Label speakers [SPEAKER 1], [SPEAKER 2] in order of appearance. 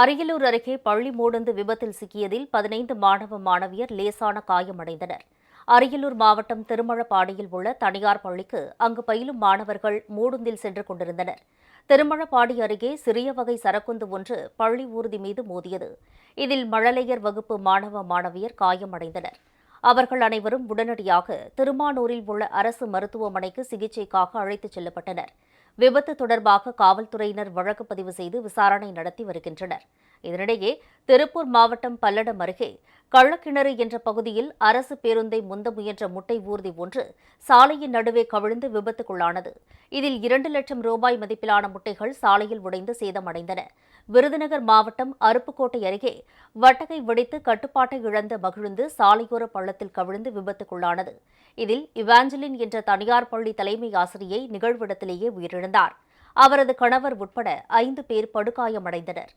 [SPEAKER 1] அரியலூர் அருகே பள்ளி மூடந்து விபத்தில் சிக்கியதில் பதினைந்து மாணவ மாணவியர் லேசான காயமடைந்தனர். அரியலூர் மாவட்டம் திருமழப்பாடியில் உள்ள தனியார் பள்ளிக்கு அங்கு பயிலும் மாணவர்கள் மூடுந்தில் சென்று கொண்டிருந்தனர். திருமழப்பாடி அருகே சிறிய வகை சரக்குந்து ஒன்று பள்ளி ஊர்தி மீது மோதியது. இதில் மழலையர் வகுப்பு மாணவ மாணவியர் காயமடைந்தனர். அவர்கள் அனைவரும் உடனடியாக திருமானூரில் உள்ள அரசு மருத்துவமனைக்கு சிகிச்சைக்காக அழைத்துச் செல்லப்பட்டனர். விபத்து தொடர்பாக காவல்துறையினர் வழக்கு பதிவு செய்து விசாரணை நடத்தி வருகின்றனர். இதனிடையே திருப்பூர் மாவட்டம் பல்லடம் அருகே கள்ளக்கிணறு என்ற பகுதியில் அரசு பேருந்தை முந்த முயன்ற முட்டை ஊர்தி ஒன்று சாலையின் நடுவே கவிழ்ந்து விபத்துக்குள்ளானது. இதில் இரண்டு லட்சம் ரூபாய் மதிப்பிலான முட்டைகள் சாலையில் உடைந்து சேதமடைந்தன. விருதுநகர் மாவட்டம் அருப்புக்கோட்டை அருகே வட்டகை வெடித்து கட்டுப்பாட்டை இழந்த மகிழ்ந்து சாலையோர பள்ளத்தில் கவிழ்ந்து விபத்துக்குள்ளானது. இதில் இவாஞ்சலின் என்ற தனியார் பள்ளி தலைமை ஆசிரியை நிகழ்விடத்திலேயே உயிரிழந்தார். அவரது கணவர் உட்பட ஐந்து பேர் படுகாயமடைந்தனர்.